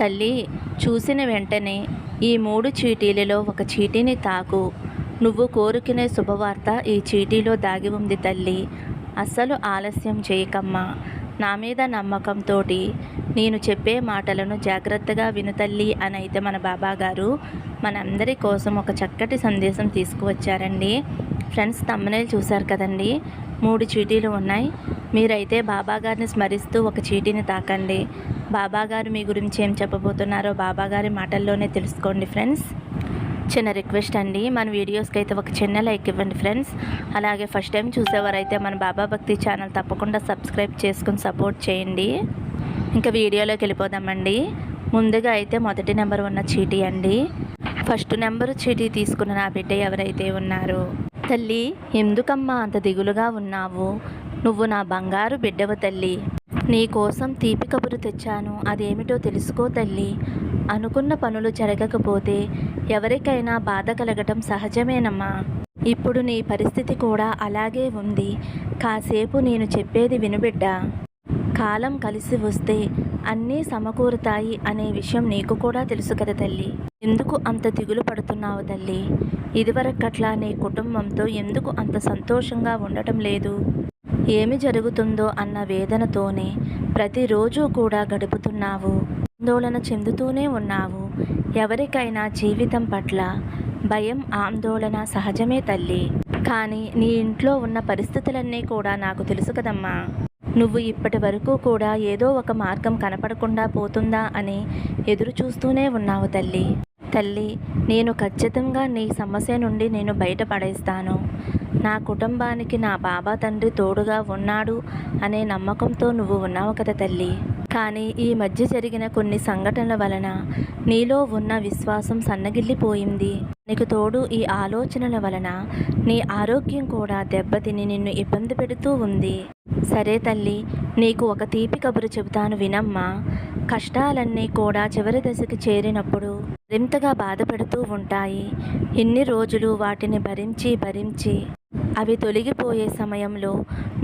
తల్లి చూసిన వెంటనే ఈ మూడు చీటీలలో ఒక చీటీని తాకు. నువ్వు కోరుకునే శుభవార్త ఈ చీటీలో దాగి ఉంది తల్లి. అస్సలు ఆలస్యం చేయకమ్మా. నా మీద నమ్మకంతో నేను చెప్పే మాటలను జాగ్రత్తగా వినుతల్లి అని అయితే మన బాబా గారు మనందరి కోసం ఒక చక్కటి సందేశం తీసుకువచ్చారండి. ఫ్రెండ్స్ తమ్మనేలు చూశారు కదండి? మూడు చీటీలు ఉన్నాయి. మీరైతే బాబా గారిని స్మరిస్తూ ఒక చీటీని తాకండి. బాబాగారు మీ గురించి ఏం చెప్పబోతున్నారో బాబాగారి మాటల్లోనే తెలుసుకోండి ఫ్రెండ్స్. చిన్న రిక్వెస్ట్ అండి మన వీడియోస్కి అయితే ఒక చిన్న లైక్ ఇవ్వండి ఫ్రెండ్స్. అలాగే ఫస్ట్ టైం చూసేవారైతే మన బాబా భక్తి ఛానల్ తప్పకుండా సబ్స్క్రైబ్ చేసుకుని సపోర్ట్ చేయండి. ఇంకా వీడియోలోకి వెళ్ళిపోదామండి. ముందుగా అయితే మొదటి నెంబర్ ఉన్న చీటీ అండి. ఫస్ట్ నెంబర్ చీటీ తీసుకున్న నా బిడ్డ ఎవరైతే ఉన్నారో తల్లి ఎందుకమ్మా అంత దిగులుగా ఉన్నావు? నువ్వు నా బంగారు బిడ్డవ తల్లి. నీ కోసం తీపి కబురు తెచ్చాను. అదేమిటో తెలుసుకో తల్లి. అనుకున్న పనులు జరగకపోతే ఎవరికైనా బాధ కలగటం సహజమేనమ్మా. ఇప్పుడు నీ పరిస్థితి కూడా అలాగే ఉంది. కాసేపు నేను చెప్పేది వినుబిడ్డా కాలం కలిసి వస్తే అన్నీ సమకూరుతాయి అనే విషయం నీకు కూడా తెలుసు కదా తల్లి. ఎందుకు అంత దిగులు పడుతున్నావు తల్లి? ఇదివరకట్లా నీ కుటుంబంతో ఎందుకు అంత సంతోషంగా ఉండటం లేదు? ఏమి జరుగుతుందో అన్న వేదనతోనే ప్రతిరోజు కూడా గడుపుతున్నావు. ఆందోళన చెందుతూనే ఉన్నావు. ఎవరికైనా జీవితం పట్ల భయం ఆందోళన సహజమే తల్లి. కానీ నీ ఇంట్లో ఉన్న పరిస్థితులన్నీ కూడా నాకు తెలుసు కదమ్మా. నువ్వు ఇప్పటి వరకు కూడా ఏదో ఒక మార్గం కనపడకుండా పోతుందా అని ఎదురు చూస్తూనే ఉన్నావు తల్లి. తల్లి నేను ఖచ్చితంగా నీ సమస్య నుండి నేను బయటపడేస్తాను. నా కుటుంబానికి నా బాబా తండ్రి తోడుగా ఉన్నాడు అనే నమ్మకంతో నువ్వు ఉన్నావు కదా తల్లి. కానీ ఈ మధ్య జరిగిన కొన్ని సంఘటనల వలన నీలో ఉన్న విశ్వాసం సన్నగిల్లిపోయింది. నీకు తోడు ఈ ఆలోచనల వలన నీ ఆరోగ్యం కూడా దెబ్బతిని నిన్ను ఇబ్బంది పెడుతూ ఉంది. సరే తల్లి నీకు ఒక తీపి కబురు చెబుతాను వినమ్మా. కష్టాలన్నీ కూడా చివరి దశకి చేరినప్పుడు మరింతగా బాధపడుతూ ఉంటాయి. ఇన్ని రోజులు వాటిని భరించి భరించి అవి తొలగిపోయే సమయంలో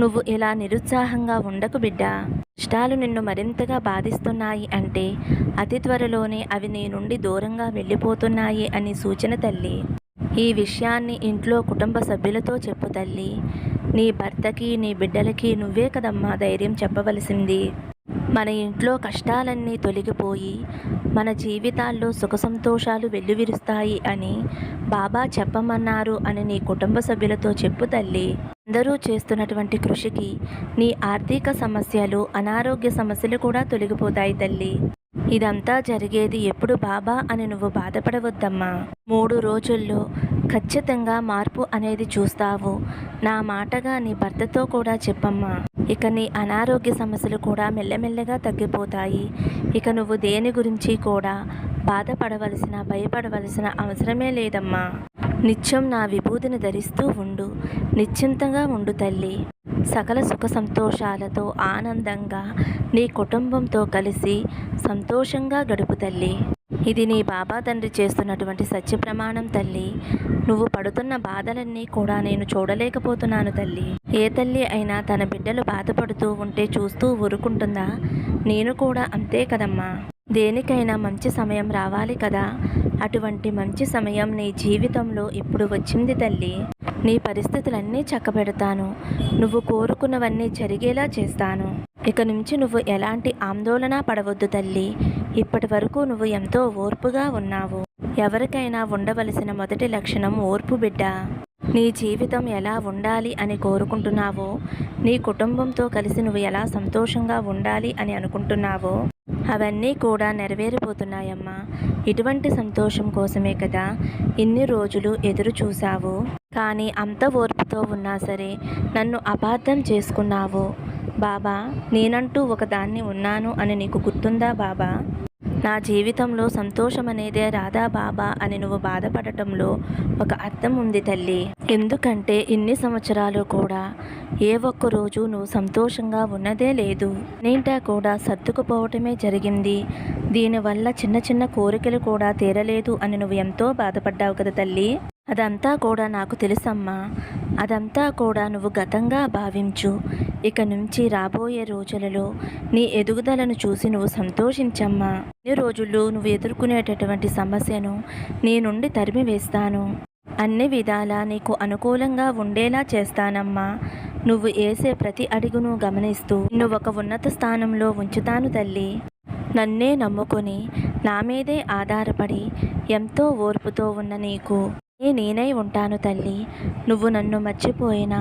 నువ్వు ఇలా నిరుత్సాహంగా ఉండకు బిడ్డా. కష్టాలు నిన్ను మరింతగా బాధిస్తున్నాయి అంటే అతి త్వరలోనే అవి నీ నుండి దూరంగా వెళ్ళిపోతున్నాయి అని సూచన తల్లి. ఈ విషయాన్ని ఇంట్లో కుటుంబ సభ్యులతో చెప్పు తల్లి. నీ భర్తకి నీ బిడ్డలకి నువ్వే కదమ్మా ధైర్యం చెప్పవలసింది. మన ఇంట్లో కష్టాలన్నీ తొలగిపోయి మన జీవితాల్లో సుఖ సంతోషాలు వెల్లువిరుస్తాయి అని బాబా చెప్పమన్నారు అని నీ కుటుంబ సభ్యులతో చెప్పు తల్లి. అందరూ చేస్తున్నటువంటి కృషికి నీ ఆర్థిక సమస్యలు అనారోగ్య సమస్యలు కూడా తొలగిపోతాయి తల్లి. ఇదంతా జరిగేది ఎప్పుడు బాబా అని నువ్వు బాధపడవద్దమ్మా. మూడు రోజుల్లో ఖచ్చితంగా మార్పు అనేది చూస్తావు. నా మాటగా నీ భర్తతో కూడా చెప్పమ్మా. ఇక నీ అనారోగ్య సమస్యలు కూడా మెల్లమెల్లగా తగ్గిపోతాయి. ఇక నువ్వు దేని గురించి కూడా బాధపడవలసిన భయపడవలసిన అవసరమే లేదమ్మా. నిత్యం నా విభూతిని ధరిస్తూ ఉండు. నిశ్చింతంగా ఉండు తల్లి. సకల సుఖ సంతోషాలతో ఆనందంగా నీ కుటుంబంతో కలిసి సంతోషంగా గడుపు తల్లి. ఇది నీ బాబా తండ్రి చేస్తున్నటువంటి సత్య ప్రమాణం తల్లి. నువ్వు పడుతున్న బాధలన్నీ కూడా నేను చూడలేకపోతున్నాను తల్లి. ఏ తల్లి అయినా తన బిడ్డలు బాధపడుతూ ఉంటే చూస్తూ ఊరుకుంటుందా? నేను కూడా అంతే కదమ్మా. దేనికైనా మంచి సమయం రావాలి కదా. అటువంటి మంచి సమయం నీ జీవితంలో ఇప్పుడు వచ్చింది తల్లి. నీ పరిస్థితులన్నీ చక్కబెడతాను. నువ్వు కోరుకున్నవన్నీ జరిగేలా చేస్తాను. ఇక నుంచి నువ్వు ఎలాంటి ఆందోళన పడవద్దు తల్లి. ఇప్పటి వరకు నువ్వు ఎంతో ఓర్పుగా ఉన్నావు. ఎవరికైనా ఉండవలసిన మొదటి లక్షణం ఓర్పు బిడ్డ. నీ జీవితం ఎలా ఉండాలి అని కోరుకుంటున్నావో నీ కుటుంబంతో కలిసి నువ్వు ఎలా సంతోషంగా ఉండాలి అని అనుకుంటున్నావో అవన్నీ కూడా నెరవేరిపోతున్నాయమ్మా. ఇటువంటి సంతోషం కోసమే కదా ఇన్ని రోజులు ఎదురు చూశావు. కానీ అంత ఓర్పుతో ఉన్నా సరే నన్ను అపార్థం చేసుకున్నావు. బాబా నేనంటూ ఒకదాన్ని ఉన్నాను అని నీకు గుర్తుందా బాబా? నా జీవితంలో సంతోషం అనేదే రాధా బాబా అని నువ్వు బాధపడటంలో ఒక అర్థం ఉంది తల్లి. ఎందుకంటే ఇన్ని సంవత్సరాలు కూడా ఏ ఒక్క రోజు నువ్వు సంతోషంగా ఉన్నదే లేదు. నేంటా కూడా సర్దుకుపోవటమే జరిగింది. దీనివల్ల చిన్న చిన్న కోరికలు కూడా తీరలేదు అని నువ్వు ఎంతో బాధపడ్డావు కదా తల్లి. అదంతా కూడా నాకు తెలుసమ్మా. అదంతా కూడా నువ్వు గతంగా భావించు. ఇక నుంచి రాబోయే రోజులలో నీ ఎదుగుదలను చూసి నువ్వు సంతోషించమ్మా. ఈ రోజుల్లో నువ్వు ఎదుర్కొనేటటువంటి సమస్యను నీ నుండి తరిమివేస్తాను అన్ని విధాలా నీకు అనుకూలంగా ఉండేలా చేస్తానమ్మా. నువ్వు వేసే ప్రతి అడుగును గమనిస్తూ నువ్వు ఒక ఉన్నత స్థానంలో ఉంచుతాను తల్లి. నన్నే నమ్ముకొని నా మీదే ఆధారపడి ఎంతో ఓర్పుతో ఉన్న నీకు నేనై ఉంటాను తల్లి? నువ్వు నన్ను మర్చిపోయినా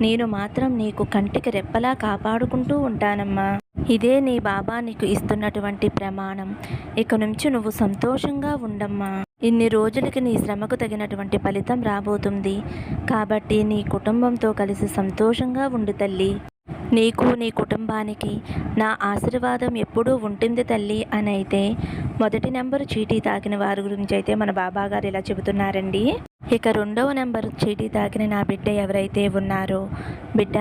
నేను మాత్రం నీకు కంటికి రెప్పలా కాపాడుకుంటూ ఉంటానమ్మా. ఇదే నీ బాబా నీకు ఇస్తున్నటువంటి ప్రమాణం. ఇక నుంచి నువ్వు సంతోషంగా ఉండమ్మా. ఇన్ని రోజులకి నీ శ్రమకు తగినటువంటి ఫలితం రాబోతుంది. కాబట్టి నీ కుటుంబంతో కలిసి సంతోషంగా ఉండు తల్లి. నీకు నీ కుటుంబానికి నా ఆశీర్వాదం ఎప్పుడూ ఉంటుంది తల్లి అని అయితే మొదటి నెంబరు చీటీ తాకిన వారి గురించి అయితే మన బాబా గారు ఇలా చెబుతున్నారండి. ఇక రెండవ నెంబర్ చీటీ తాకిన నా బిడ్డ ఎవరైతే ఉన్నారో బిడ్డ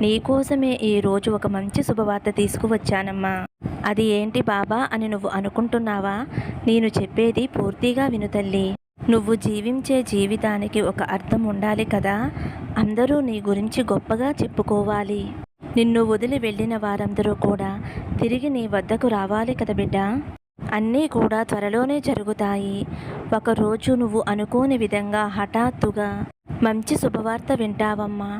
నీకోసమే ఈ రోజు ఒక మంచి శుభవార్త తీసుకువచ్చానమ్మా. అది ఏంటి బాబా అని నువ్వు అనుకుంటున్నావా? నేను చెప్పేది పూర్తిగా విను తల్లి. నువ్వు జీవించే జీవితానికి ఒక అర్థం ఉండాలి కదా? అందరూ నీ గురించి గొప్పగా చెప్పుకోవాలి. నిన్ను వదిలి వెళ్ళిన వారందరూ కూడా తిరిగి నీ వద్దకు రావాలి కదా బిడ్డ. అన్నీ కూడా త్వరలోనే జరుగుతాయి. ఒకరోజు నువ్వు అనుకోని విధంగా హఠాత్తుగా మంచి శుభవార్త వింటావమ్మా.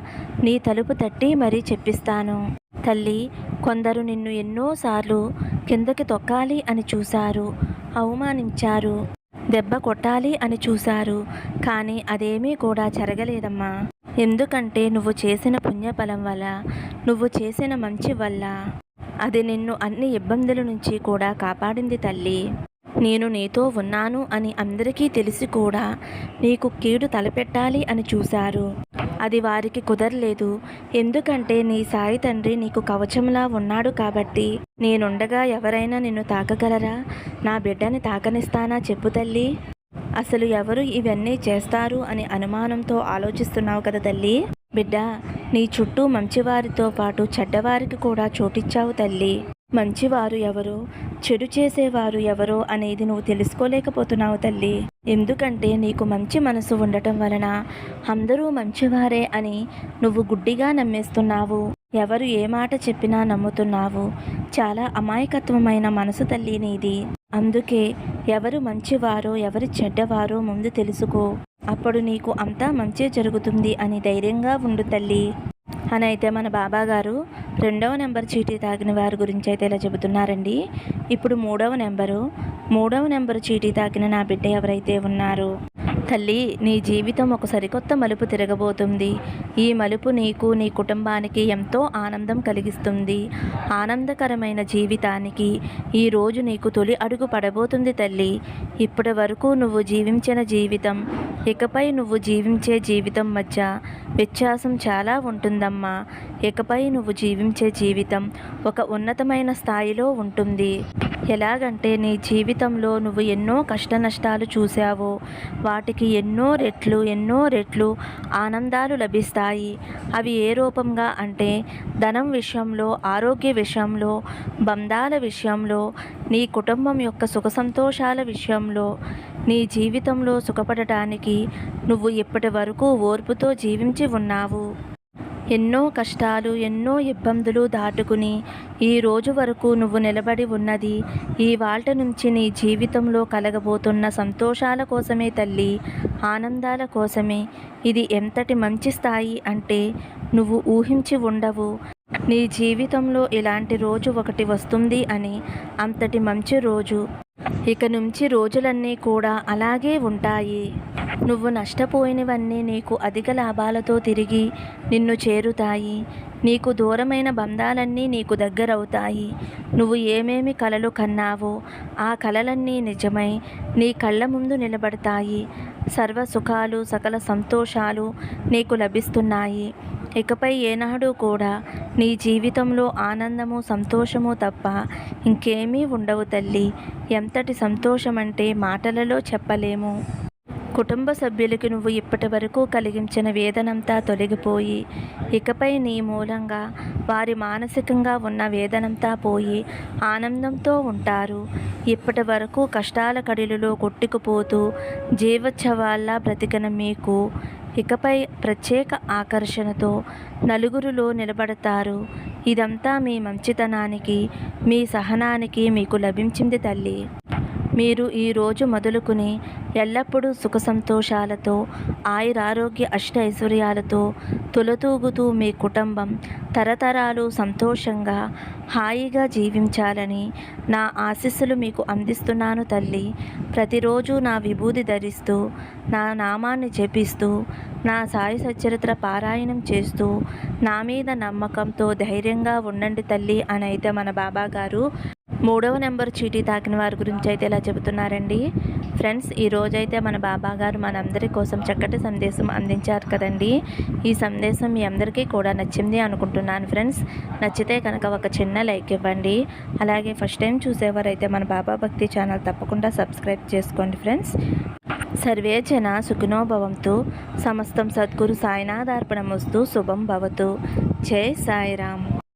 నీ తలుపు తట్టి మరీ చెప్పిస్తాను. తల్లి కొందరు నిన్ను ఎన్నోసార్లు కిందకి తొక్కాలి అని చూశారు అవమానించారు దెబ్బ కొట్టాలి అని చూశారు కానీ అదేమీ కూడా జరగలేదమ్మా. ఎందుకంటే నువ్వు చేసిన పుణ్యఫలం వల్ల నువ్వు చేసిన మంచి వల్ల అది నిన్ను అన్ని ఇబ్బందుల నుంచి కూడా కాపాడింది తల్లి. నేను నీతో ఉన్నాను అని అందరికీ తెలిసి కూడా నీకు కీడు తలపెట్టాలి అని చూశారు. అది వారికి కుదరలేదు. ఎందుకంటే నీ సాయి తండ్రి నీకు కవచంలా ఉన్నాడు కాబట్టి నేనుండగా ఎవరైనా నిన్ను తాకగలరా? నా బిడ్డని తాకనిస్తానా చెప్పు తల్లి. అసలు ఎవరు ఇవన్నీ చేస్తారు అని అనుమానంతో ఆలోచిస్తున్నావు కదా తల్లి? బిడ్డ నీ చుట్టూ మంచివారితో పాటు చెడ్డవారికి కూడా చోటిచ్చావు తల్లి. మంచివారు ఎవరు? చెడు చేసేవారు ఎవరో అనేది నువ్వు తెలుసుకోలేకపోతున్నావు తల్లి. ఎందుకంటే నీకు మంచి మనసు ఉండటం వలన అందరూ మంచివారే అని నువ్వు గుడ్డిగా నమ్మేస్తున్నావు. ఎవరు ఏ మాట చెప్పినా నమ్ముతున్నావు? చాలా అమాయకత్వమైన మనసు తల్లి నీది. అందుకే ఎవరు మంచివారో ఎవరు చెడ్డవారో ముందు తెలుసుకో. అప్పుడు నీకు అంతా మంచే జరుగుతుంది అని ధైర్యంగా ఉండు తల్లి. అని అయితే మన బాబా గారు రెండవ నెంబర్ చీటీ తాకిన వారి గురించి అయితే ఇలా చెబుతున్నారండి. ఇప్పుడు మూడవ నెంబరు. మూడవ నెంబరు చీటీ తాకిన నా బిడ్డ ఎవరైతే ఉన్నారో తల్లి నీ జీవితం ఒక సరికొత్త మలుపు తిరగబోతుంది. ఈ మలుపు నీకు నీ కుటుంబానికి ఎంతో ఆనందం కలిగిస్తుంది. ఆనందకరమైన జీవితానికి ఈ రోజు నీకు తొలి అడుగు పడబోతుంది తల్లి. ఇప్పటి వరకు నువ్వు జీవించిన జీవితం ఇకపై నువ్వు జీవించే జీవితం మధ్య వ్యత్యాసం చాలా ఉంటుందమ్మా. ఇకపై నువ్వు జీవించే జీవితం ఒక ఉన్నతమైన స్థాయిలో ఉంటుంది. ఎలాగంటే నీ జీవితంలో నువ్వు ఎన్నో కష్ట నష్టాలు చూసావో వాటికి ఎన్నో రెట్లు ఎన్నో రెట్లు ఆనందాలు లభిస్తాయి. అవి ఏ రూపంగా అంటే ధనం విషయంలో ఆరోగ్య విషయంలో బంధాల విషయంలో నీ కుటుంబం యొక్క సుఖ సంతోషాల విషయంలో నీ జీవితంలో సుఖపడటానికి నువ్వు ఇప్పటి వరకు ఓర్పుతో జీవించి ఉన్నావు. ఎన్నో కష్టాలు ఎన్నో ఇబ్బందులు దాటుకుని ఈ రోజు వరకు నువ్వు నిలబడి ఉన్నది ఈ వాల్ట నుంచి నీ జీవితంలో కలగబోతున్న సంతోషాల కోసమే తల్లి ఆనందాల కోసమే. ఇది ఎంతటి మంచి స్థాయి అంటే నువ్వు ఊహించి ఉండవు. నీ జీవితంలో ఇలాంటి రోజు ఒకటి వస్తుంది అని అంతటి మంచి రోజు. ఇక నుంచి రోజులన్నీ కూడా అలాగే ఉంటాయి. నువ్వు నష్టపోయినవన్నీ నీకు అధిక లాభాలతో తిరిగి నిన్ను చేరుతాయి. నీకు దూరమైన బంధాలన్నీ నీకు దగ్గరవుతాయి. నువ్వు ఏమేమి కలలు కన్నావో ఆ కలలన్నీ నిజమై నీ కళ్ళ ముందు నిలబడతాయి. సర్వ సుఖాలు సకల సంతోషాలు నీకు లభిస్తున్నాయి. ఇకపై ఏనాడు కూడా నీ జీవితంలో ఆనందము సంతోషము తప్ప ఇంకేమీ ఉండవు తల్లి. ఎంతటి సంతోషమంటే మాటలలో చెప్పలేము. కుటుంబ సభ్యులకి నువ్వు ఇప్పటి వరకు కలిగించిన వేదనంతా తొలగిపోయి ఇకపై నీ మూలంగా వారి మానసికంగా ఉన్న వేదనంతా పోయి ఆనందంతో ఉంటారు. ఇప్పటి వరకు కష్టాల కడిలులో కొట్టుకుపోతూ జీవోత్సవాల్లా బ్రతికిన మీకు ఇకపై ప్రత్యేక ఆకర్షణతో నలుగురిలో నిలబడతారు. ఇదంతా మీ మంచితనానికి మీ సహనానికి మీకు లభించింది తల్లి. మీరు ఈ రోజు మొదలుకుని ఎల్లప్పుడూ సుఖ సంతోషాలతో ఆయురారోగ్య అష్ట ఐశ్వర్యాలతో తులతూగుతూ మీ కుటుంబం తరతరాలు సంతోషంగా హాయిగా జీవించాలని నా ఆశీస్సులు మీకు అందిస్తున్నాను తల్లి. ప్రతిరోజు నా విభూది ధరిస్తూ నా నామాన్ని జపిస్తూ నా సాయి సచరిత్ర పారాయణం చేస్తూ నా మీద నమ్మకంతో ధైర్యంగా ఉండండి తల్లి అని అయితే మన బాబా గారు మూడవ నెంబర్ చీటీ తాకిన వారి గురించి అయితే ఇలా చెబుతున్నారండి. ఫ్రెండ్స్ ఈ రోజైతే మన బాబా గారు మనందరి కోసం చక్కటి సందేశం అందించారు కదండి. ఈ సందేశం మీ అందరికీ కూడా నచ్చింది అనుకుంటున్నాను ఫ్రెండ్స్. నచ్చితే కనుక ఒక చిన్న లైక్ ఇవ్వండి. అలాగే ఫస్ట్ టైం చూసేవారైతే మన బాబా భక్తి ఛానల్ తప్పకుండా సబ్స్క్రైబ్ చేసుకోండి ఫ్రెండ్స్. సర్వే జన సుఖినో భవంతు. సమస్తం సద్గురు సాయినాథార్పణమస్తు. శుభం భవతు. జై సాయిరామ్.